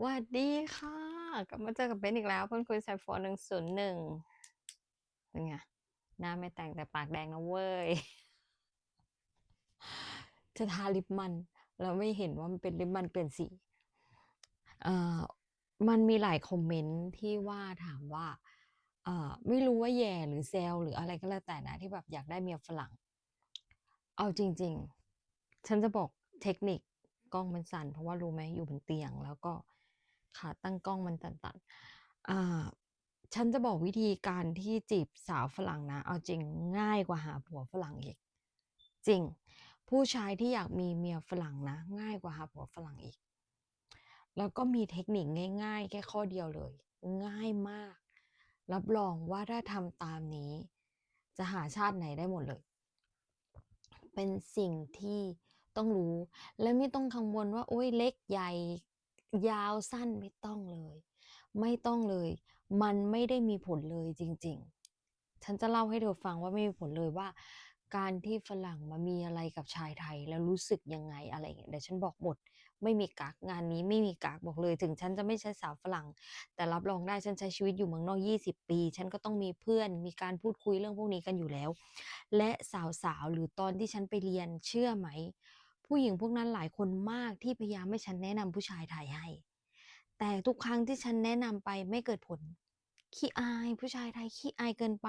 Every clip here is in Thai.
หวัดดีค่ะ กลับมาเจอกับเบนอีกแล้วเพื่อนคุยสายโฟนหนึ่งศูนย์หนึ่งเป็นไงหน้าไม่แต่งแต่ปากแดงนะเว้ย จะทาลิปมันแล้วไม่เห็นว่ามันเป็นลิปมันเปลี่ยนสีเอ่อมันมีหลายคอมเมนต์ที่ว่าถามว่าเอ่อไม่รู้ว่าแย่หรือแซวหรืออะไรก็แล้วแต่นะ ที่แบบอยากได้เมียฝรั่ง เอาจริง ๆ ฉันจะบอกเทคนิคกล้องมันสั่นเพราะว่ารู้ไหมอยู่บนเตียงแล้วก็ ขาตั้งกล้องมันสั่นๆอ่าฉันจะบอกวิธีการที่จีบสาวฝรั่งนะ เอาจริงง่ายกว่าหาผัวฝรั่งอีก จริง ผู้ชายที่อยากมีเมียฝรั่งนะ ง่ายกว่าหาผัวฝรั่งอีก แล้วก็มีเทคนิคง่ายๆ แค่ข้อเดียวเลย ง่ายมาก รับรองว่าถ้าทำตามนี้ จะหาชาติไหนได้หมดเลย เป็นสิ่งที่ต้องรู้ และไม่ต้องกังวลว่าโอ๊ยเล็กใหญ่ ยาวสั้นไม่ต้องเลย ไม่ต้องเลย มันไม่ได้มีผลเลยจริง ๆ ฉันจะเล่าให้เธอฟังว่าไม่มีผลเลยว่า การที่ฝรั่งมามีอะไรกับชายไทยแล้วรู้สึกยังไงอะไรอย่างเงี้ยเดี๋ยวฉันบอกหมดไม่มีกักงานนี้ไม่มีกักบอกเลย ถึงฉันจะไม่ใช่สาวฝรั่ง แต่รับรองได้ฉันใช้ชีวิตอยู่เมืองนอก 20 ปี ฉันก็ต้องมีเพื่อนมีการพูดคุยเรื่องพวกนี้กันอยู่แล้ว และสาวๆหรือตอนที่ฉันไปเรียนเชื่อไหม ผู้หญิงพวกนั้นหลายคนมากที่พยายามให้ฉันแนะนำผู้ชายไทยให้ แต่ทุกครั้งที่ฉันแนะนำไปไม่เกิดผล ขี้อายผู้ชายไทยขี้อายเกินไป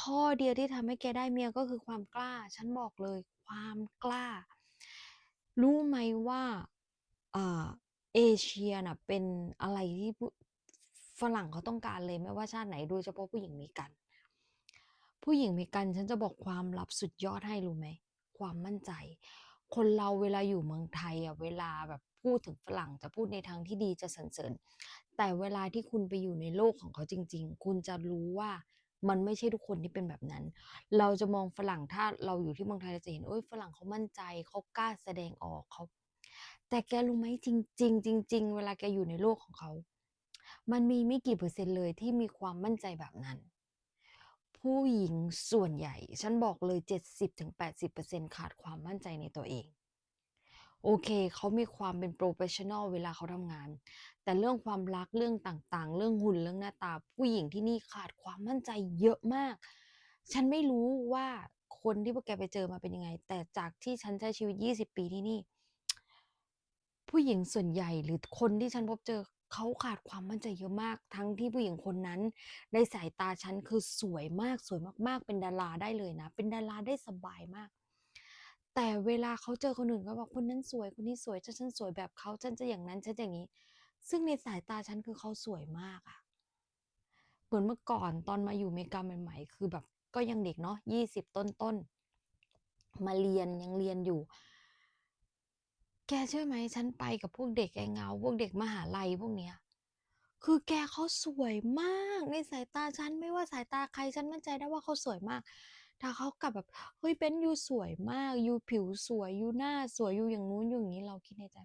ข้อเดียวที่ทำให้แกได้เมียก็คือความกล้า ฉันบอกเลยความกล้า รู้ไหมว่าเอเชียน่ะเป็นอะไรที่ฝรั่งเขาต้องการเลยไม่ว่าชาติไหนโดยเฉพาะผู้หญิงเมกัน ผู้หญิงเมกันฉันจะบอกความลับสุดยอดให้รู้ไหม ความมั่นใจ คนเราเวลาอยู่เมืองไทยอะเวลาแบบพูดถึงฝรั่งจะพูดในทางที่ดีจะสรรเสริญ แต่เวลาที่คุณไปอยู่ในโลกของเขาจริง ๆ คุณจะรู้ว่ามันไม่ใช่ทุกคนที่เป็นแบบนั้น เราจะมองฝรั่งถ้าเราอยู่ที่เมืองไทยเราจะเห็นโอ๊ยฝรั่งเขามั่นใจเขากล้าแสดงออกเขาแต่แกรู้ไหมจริงๆจริงๆเวลาแกอยู่ในโลกของเขา มันมีไม่กี่เปอร์เซ็นต์เลยที่มีความมั่นใจแบบนั้น ผู้หญิงส่วนใหญ่ ฉันบอกเลย 70-80%ขาดความมั่นใจในตัวเอง โอเค เขามีความเป็นโพรเฟสชันนัลเวลาเขาทำงาน แต่เรื่องความรักเรื่องต่างๆ เรื่องหุ่นเรื่องหน้าตา ผู้หญิงที่นี่ขาดความมั่นใจเยอะมาก ฉันไม่รู้ว่าคนที่พวกแกไปเจอมาเป็นยังไง แต่จากที่ฉันใช้ชีวิต 20 ปีที่นี่ ผู้หญิงส่วนใหญ่หรือคนที่ฉันพบเจอ เขาขาดความมั่นใจเยอะมาก ทั้งที่ผู้หญิงคนนั้น ในสายตาฉันคือสวยมากสวยมากๆ เป็นดาราได้เลยนะ เป็นดาราได้สบายมาก แต่เวลาเขาเจอคนอื่นก็บอกคนนั้นสวยคนนี้สวยถ้าฉันสวยแบบเขาฉันจะอย่างนั้นฉันอย่างงี้ ซึ่งในสายตาฉันคือเขาสวยมากอะเหมือนเมื่อก่อนตอนมาอยู่อเมริกาใหม่ๆคือแบบก็ยังเด็กเนาะ20ต้นๆมาเรียนยังเรียนอยู่ แกเชื่อไหมฉันไปกับพวกเด็กแรงเงา พวกเด็กมหาลัยพวกเนี้ย คือแกเขาสวยมากในสายตาฉันไม่ว่าสายตาใครฉันมั่นใจได้ว่าเขาสวยมาก ถ้าเขากลับแบบเฮ้ยเบนยูสวยมากยูผิวสวยยูหน้าสวยยูอย่างนู้นยูอย่างงี้เราคิดในใจ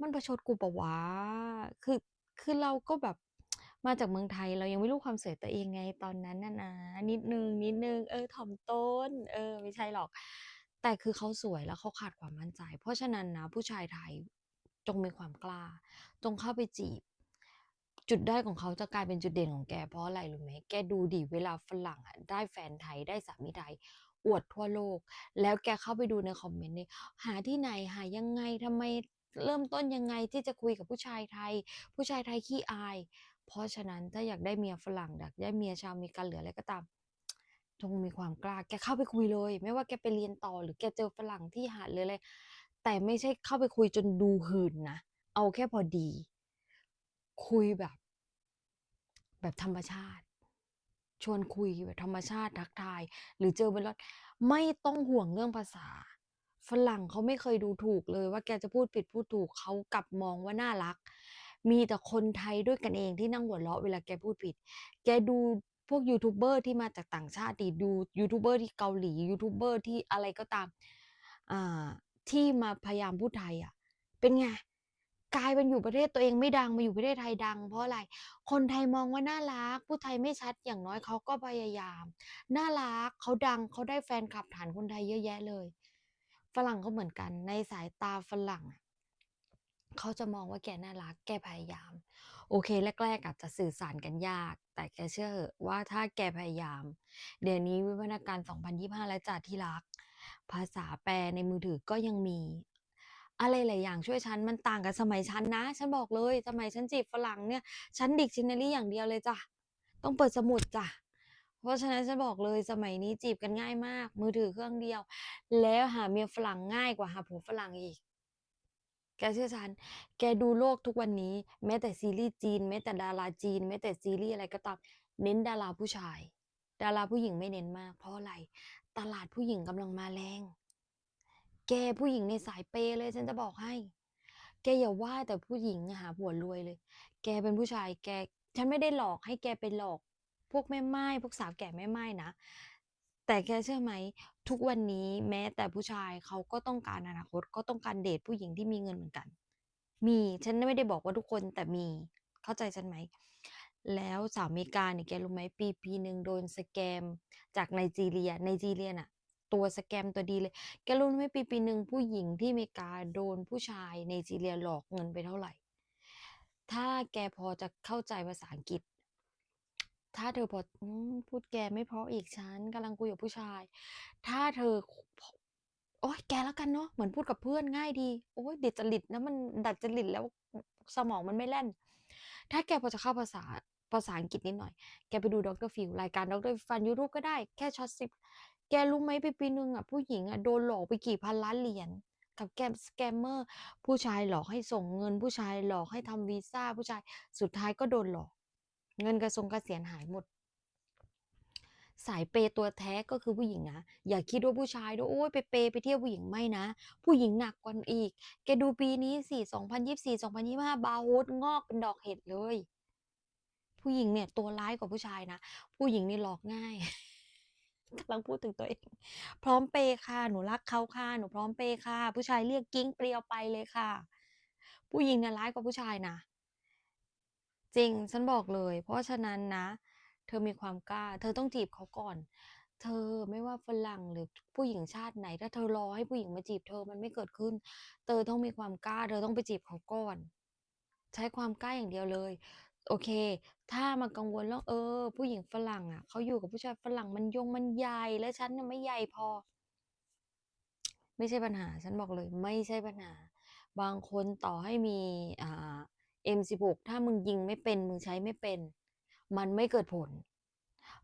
มันประชดกูปล่าวะคือคือเราก็แบบมาจากเมืองไทยเรายังไม่รู้ความสวยตัวเองไงตอนนั้นน่ะนะนิดหนึ่งเออถ่อมต้น เออ ไม่ใช่หรอก แต่คือเขาสวยแล้วเขาขาดความมั่นใจ เพราะฉะนั้นนะผู้ชายไทยจงมีความกล้า จงเข้าไปจีบ จุดได้ของเขาจะกลายเป็นจุดเด่นของแกเพราะอะไรรู้ไหมแกดูดิเวลาฝรั่งอะได้แฟนไทยได้สามีไทยอวดทั่วโลก แล้วแกเข้าไปดูในคอมเมนต์นี่หาที่ไหนหายังไงทำไมเริ่มต้นยังไงที่จะคุยกับผู้ชายไทย ผู้ชายไทยขี้อาย เพราะฉะนั้นถ้าอยากได้เมียฝรั่งอยากได้เมียชาวอเมริกันหรืออะไรก็ตาม จงมีความกล้า แกเข้าไปคุยเลย ไม่ว่าแกไปเรียนต่อหรือแกเจอฝรั่งที่หาดหรืออะไรแต่ไม่ใช่เข้าไปคุยจนดูหื่นนะ เอาแค่พอดี คุยแบบ แบบธรรมชาติ ชวนคุยแบบธรรมชาติทักทาย หรือเจอบนรถไม่ต้องห่วงเรื่องภาษา ฝรั่งเขาไม่เคยดูถูกเลย ว่าแกจะพูดผิดพูดถูกเขากลับมองว่าน่ารักมีแต่คนไทยด้วยกันเองที่นั่งหัวเราะเวลาแกพูดผิด แกดู พวกยูทูบเบอร์ที่มาจากต่างชาติดูยูทูบเบอร์ที่เกาหลียูทูบเบอร์ที่อะไรก็ตามอ่าที่มาพยายามพูดไทยอะ เป็นไงกลายเป็นอยู่ประเทศตัวเองไม่ดังมาอยู่ประเทศไทยดัง เพราะอะไร คนไทยมองว่าน่ารักพูดไทยไม่ชัดอย่างน้อยเขาก็พยายาม น่ารักเขาดังเขาได้แฟนคลับฐานคนไทยเยอะแยะเลย ฝรั่งก็เหมือนกันในสายตาฝรั่งอะ เขาจะมองว่าแกน่ารัก แกพยายาม โอเค แรก ๆ อาจจะสื่อสารกันยาก แต่แกเชื่อว่าถ้าแกพยายาม เดี๋ยวนี้วิวัฒนาการ 2025 แล้วจ้ะที่รัก ภาษาแปลในมือถือก็ยังมี อะไรหลายอย่างช่วยฉัน มันต่างกับสมัยฉันนะ ฉันบอกเลย สมัยฉันจีบฝรั่งเนี่ย ฉัน Dictionary อย่างเดียวเลยจ้ะ ต้องเปิดสมุดจ้ะ เพราะฉะนั้นฉันบอกเลยสมัยนี้จีบกันง่ายมาก มือถือเครื่องเดียว แล้วหาเมียฝรั่งง่ายกว่าหาผัวฝรั่งอีก แกเชื่อฉัน แกดูโลกทุกวันนี้ แม้แต่ซีรีส์จีน แม้แต่ดาราจีน แม้แต่ซีรีส์อะไรก็ตาม เน้นดาราผู้ชาย ดาราผู้หญิงไม่เน้นมาก เพราะอะไร ตลาดผู้หญิงกำลังมาแรง แกผู้หญิงในสายเปย์เลย ฉันจะบอกให้ แกอย่าว่าแต่ผู้หญิงหาผัวรวยเลย แกเป็นผู้ชาย แก ฉันไม่ได้หลอกให้แกไปหลอก พวกแม่ไม่ายพวกสาวแก่แม่ไม่ายนะ แต่แกเชื่อไหม ทุกวันนี้แม้แต่ผู้ชายเขาก็ต้องการอนาคตก็ต้องการเดตผู้หญิงที่มีเงินเหมือนกัน มีฉันไม่ได้บอกว่าทุกคนแต่มีเข้าใจฉันไหม แล้วสาวอเมริกาเนี่ยแกรู้ไหมปีปีหนึ่งโดนสแกมจากไนจีเรียไนจีเรียน่ะตัวสแกมตัวดีเลย แกรู้ไหมปีปีหนึ่งผู้หญิงที่อเมริกาโดนผู้ชายไนจีเรียหลอกเงินไปเท่าไหร่ ถ้าแกพอจะเข้าใจภาษาอังกฤษ ถ้าเธอพอพูดแกไม่เพราะอีกฉันกำลังคุยกับผู้ชาย ถ้าเธอ โอ๊ยแกแล้วกันเนาะเหมือนพูดกับเพื่อนง่ายดี โอ๊ยดัดจริตนะมันดัดจริตแล้วสมองมันไม่แล่น ถ้าแกพอจะเข้าภาษาภาษาอังกฤษนิดหน่อย แกไปดู Dr. Phil รายการ Dr. Phil ฟังยูทูบก็ได้แค่ช็อตซิปแกรู้ไหมปีปีหนึ่งอะผู้หญิงอะโดนหลอกไปกี่พันล้านเหรียญกับแกมสแกมเมอร์ผู้ชายหลอกให้ส่งเงิน ผู้ชายหลอกให้ทำวีซ่าผู้ชายสุดท้ายก็โดนหลอก เงินกระทรงเกษียณหายหมด สายเปย์ตัวแท้ก็คือผู้หญิงนะอย่าคิดว่าผู้ชายด้วยโอ๊ยไปเปย์ไปเที่ยวผู้หญิงไม่นะ ผู้หญิงหนักกว่าอีก แกดูปีนี้สิ2024 2025บาร์โฮสงอกเป็นดอกเห็ดเลย ผู้หญิงเนี่ยตัวร้ายกว่าผู้ชายนะผู้หญิงนี่หลอกง่ายกำลังพูดถึงตัวเอง พร้อมเปย์ค่ะหนูรักเขาค่ะหนูพร้อมเปย์ค่ะ ผู้ชายเรียกกิ๊งเปรียวไปเลยค่ะ ผู้หญิงเนี่ยร้ายกว่าผู้ชายนะ จริงฉันบอกเลย เพราะฉะนั้นนะ เธอมีความกล้า เธอต้องจีบเขาก่อน เธอไม่ว่าฝรั่งหรือผู้หญิงชาติไหน ถ้าเธอรอให้ผู้หญิงมาจีบเธอมันไม่เกิดขึ้น เธอต้องมีความกล้า เธอต้องไปจีบเขาก่อน ใช้ความกล้าอย่างเดียวเลย โอเค ถ้ามากังวลเรื่องเออ ผู้หญิงฝรั่งอะเขาอยู่กับผู้ชายฝรั่งมันยงมันใหญ่แล้วฉันน่ะไม่ใหญ่พอ ไม่ใช่ปัญหา ฉันบอกเลย ไม่ใช่ปัญหา บางคนต่อให้มีอ่า M16 ถ้ามึงยิงไม่เป็นมึงใช้ไม่เป็น มันไม่เกิดผล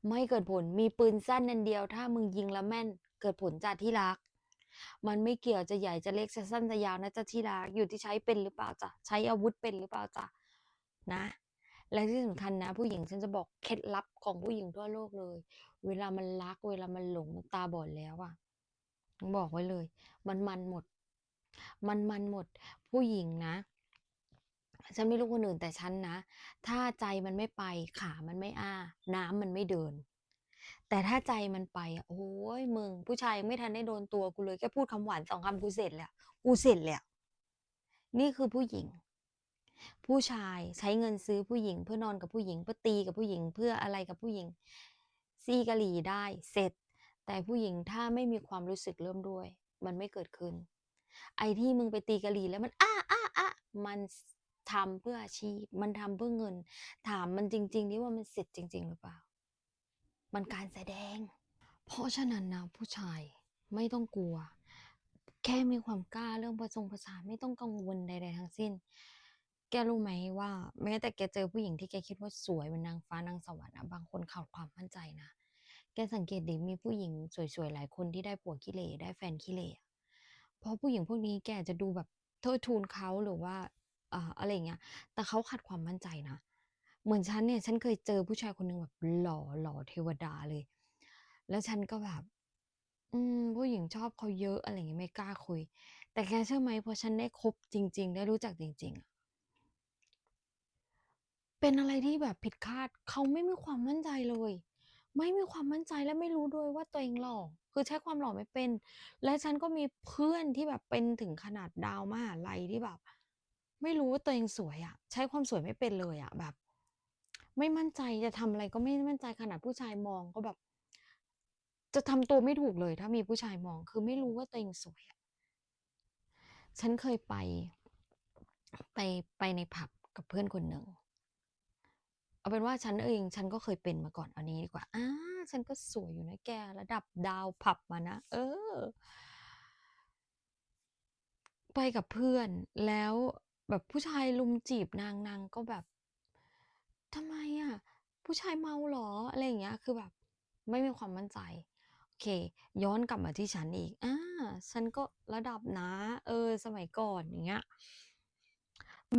ไม่เกิดผลมีปืนสั้นอันเดียว ถ้ามึงยิงแล้วแม่น เกิดผลจ้ะที่รัก มันไม่เกี่ยวจะใหญ่จะเล็กจะสั้นจะยาวนะจะที่รักอยู่ที่ใช้เป็นหรือเปล่าจ๊ะใช้อาวุธเป็นหรือเปล่าจ๊ะนะ และที่สำคัญนะ ผู้หญิงฉันจะบอกเคล็ดลับของผู้หญิงทั่วโลกเลย เวลามันรัก เวลามันหลงมันตาบอดแล้วอะบอกไว้เลย มันมันหมด มันมันหมด ผู้หญิงนะ ฉันไม่รู้คนอื่นแต่ฉันนะ ถ้าใจมันไม่ไปขามันไม่อ้า น้ำมันไม่เดิน แต่ถ้าใจมันไปอะโอ๊ยมึง ผู้ชายไม่ทันได้โดนตัวกูเลยแค่พูดคำหวาน2คำกูเสร็จแล้วกูเสร็จแล้วนี่คือผู้หญิง ผู้ชายใช้เงินซื้อผู้หญิง เพื่อนอนกับผู้หญิงเพื่อตีกับผู้หญิงเพื่ออะไรกับผู้หญิง ซีกะหรี่ได้เสร็จ แต่ผู้หญิงถ้าไม่มีความรู้สึกเริ่มด้วย มันไม่เกิดขึ้น ไอ้ที่มึงไปตีกะหรี่แล้วมันอ้าๆๆมัน ทำเพื่ออาชีพ มันทำเพื่อเงิน ถามมันจริงๆดิว่ามันเสร็จจริง ๆ หรือเปล่า มันการแสดง เพราะฉะนั้นนะผู้ชายไม่ต้องกลัว แค่มีความกล้าเรื่องผสงผสาไม่ต้องกังวลใดๆทั้งสิ้น แกรู้ไหมว่า แม้แต่แกเจอผู้หญิงที่แกคิดว่าสวยเหมือนนางฟ้านางสวรรค์อะบางคนขาดความมั่นใจนะแกสังเกตดิมีผู้หญิงสวยๆหลายคนที่ได้ผัวขี้เหร่ได้แฟนขี้เหร่อะเพราะผู้หญิงพวกนี้แกจจะดูแบบเทิดทูนเขาหรือว่า อ่าอะไรเงี้ย แต่เขาขาดความมั่นใจนะ เหมือนฉันเนี่ย ฉันเคยเจอผู้ชายคนหนึ่งแบบหล่อหล่อเทวดาเลย แล้วฉันก็แบบ อืมผู้หญิงชอบเขาเยอะอะไรอย่างงี้ไม่กล้าคุย แต่แกเชื่อไหมพอฉันได้คบจริง ๆ ได้รู้จักจริง ๆอะเป็นอะไรที่แบบผิดคาดเขาไม่มีความมั่นใจเลย ไม่มีความมั่นใจและไม่รู้ด้วยว่าตัวเองหล่อคือใช้ความหล่อไม่เป็น และฉันก็มีเพื่อนที่แบบเป็นถึงขนาดดาวมหาลัยที่แบบ ไม่รู้ว่าตัวเองสวยอะใช้ความสวยไม่เป็นเลยอะแบบ ไม่มั่นใจจะทำอะไรก็ไม่มั่นใจขนาดผู้ชายมองก็แบบ จะทำตัวไม่ถูกเลย ถ้ามีผู้ชายมอง คือไม่รู้ว่าตัวเองสวยอะฉันเคยไป ไปไปในผับกับเพื่อนคนหนึ่งเอาเป็นว่าฉันเองฉันก็เคยเป็นมาก่อนเอานี้ดีกว่าอ้าฉันก็สวยอยู่นะแกระดับดาวผับมานะเออ ไปกับเพื่อนแล้ว แบบผู้ชายรุมจีบนางนางก็แบบ"ทำไมอะผู้ชายเมาเหรอ?"อะไรอย่างเงี้ย คือแบบไม่มีความมั่นใจ โอเค ย้อนกลับมาที่ฉันอีกอ่าฉันก็ระดับนะเออ สมัยก่อนอย่างเงี้ย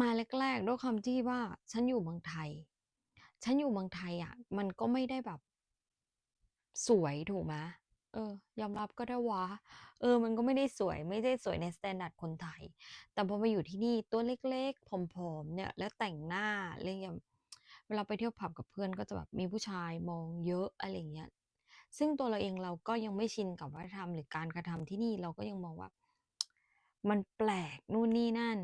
มาแรกๆด้วยความที่ว่าฉันอยู่เมืองไทย ฉันอยู่เมืองไทยอะ มันก็ไม่ได้แบบ สวยถูกไหม เออยอมรับก็ได้วะเออ มันก็ไม่ได้สวยไม่ได้สวยในสแตนดาร์ดคนไทย แต่พอมาอยู่ที่นี่ตัวเล็กๆผอมๆเนี่ย แล้วแต่งหน้าอะไรอย่างเวลาไปเที่ยวผับกับเพื่อนก็จะแบบมีผู้ชายมองเยอะอะไรอย่างเงี้ยซึ่งตัวเราเองเราก็ยังไม่ชินกับวัฒนธรรมหรือการกระทำที่นี่เราก็ยังมองว่า มันแปลกนู่นนี่นั่น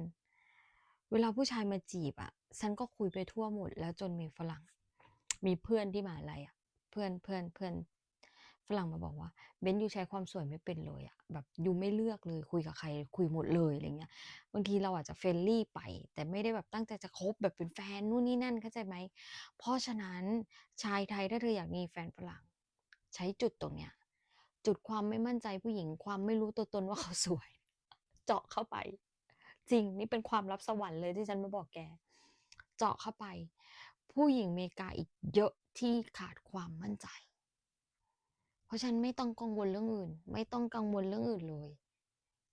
เวลาผู้ชายมาจีบอะฉันก็คุยไปทั่วหมด แล้วจนมีฝรั่ง มีเพื่อนที่มหาลัยอะเพื่อนเพื่อนเพื่อน รั่งมาบอกว่า"เบนซ์ยูใช้ความสวยไม่เป็นเลยอะแบบยูไม่เลือกเลยคุยกับใครคุยหมดเลย"อะไรเงี้ยบางทีเราอาจจะ friendly ไป แต่ไม่ได้แบบตั้งใจจะคบแบบเป็นแฟนนู่นนี่นั่นเข้าใจไหมเพราะฉะนั้นชายไทยถ้าเธออยากมีแฟนฝรั่ง ใช้จุดตรงเนี้ยจุดความไม่มั่นใจผู้หญิงความไม่รู้ตัวตนว่าเขาสวย เจาะเข้าไป จริงนี่เป็นความลับสวรรค์เลยที่ฉันมาบอกแก เจาะเข้าไป ผู้หญิงเมกาอีกเยอะที่ขาดความมั่นใจ ราะฉันไม่ต้องกังวลเรื่องอื่น ไม่ต้องกังวลเรื่องอื่นเลย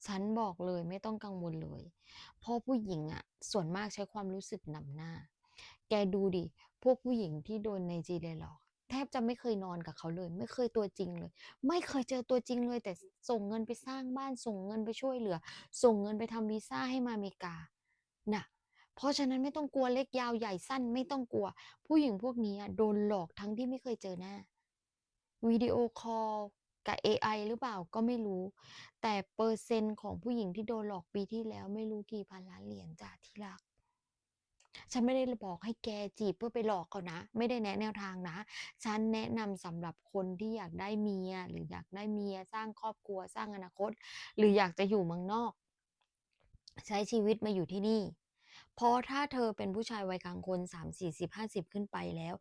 ฉันบอกเลยไม่ต้องกังวลเลย เพราะผู้หญิงอะส่วนมากใช้ความรู้สึกนำหน้า แกดูดิ พวกผู้หญิงที่โดนไนจีเรียหลอกแทบจะไม่เคยนอนกับเขาเลย ไม่เคยตัวจริงเลย ไม่เคยเจอตัวจริงเลย แต่ส่งเงินไปสร้างบ้านส่งเงินไปช่วยเหลือ ส่งเงินไปทำวีซ่าให้มาอเมริกาน่ะเพราะฉะนั้นไม่ต้องกลัวเล็กยาวใหญ่สั้นไม่ต้องกลัว ผู้หญิงพวกนี้อะโดนหลอกทั้งที่ไม่เคยเจอหน้า วิดีโอคอลกับเอไอหรือเปล่าก็ไม่รู้ แต่เปอร์เซ็นต์ของผู้หญิงที่โดนหลอกปีที่แล้วไม่รู้กี่พันล้านเหรียญจ้ะที่รัก ฉันไม่ได้บอกให้แกจีบเพื่อไปหลอกเขานะ ไม่ได้แนะแนวทางนะ ฉันแนะนำสำหรับคนที่อยากได้เมีย หรืออยากได้เมียสร้างครอบครัวสร้างอนาคต หรืออยากจะอยู่เมืองนอก ใช้ชีวิตมาอยู่ที่นี่ เพราะถ้าเธอเป็นผู้ชายวัยกลางคน 3 40 50 ขึ้นไปแล้ว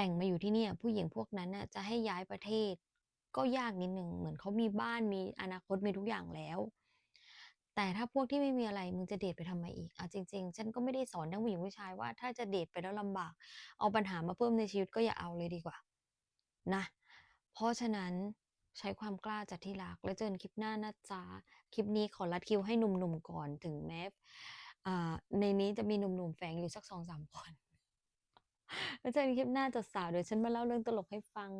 แต่งมาอยู่ที่เนี่ยผู้หญิงพวกนั้นน่ะจะให้ย้ายประเทศ ก็ยากนิดหนึ่งเหมือนเขามีบ้านมีอนาคตมีทุกอย่างแล้ว แต่ถ้าพวกที่ไม่มีอะไรมึงจะเดตไปทำไมอีกเอาจริง ๆ ฉันก็ไม่ได้สอนทั้งผู้หญิงผู้ชายว่า ถ้าจะเดตไปแล้วลำบาก เอาปัญหามาเพิ่มในชีวิตก็อย่าเอาเลยดีกว่า นะ เพราะฉะนั้นใช้ความกล้าจ้ะที่รัก แล้วเจอกันคลิปหน้านะจ๊ะคลิปนี้ขอรัดคิวให้หนุ่มๆก่อนถึงแม้ในนี้จะมีหนุ่มๆแฝงอยู่สัก2-3คน แล้วเจอกันคลิปหน้าจดสาวเดี๋ยวฉันมาเล่าเรื่องตลกให้ฟัง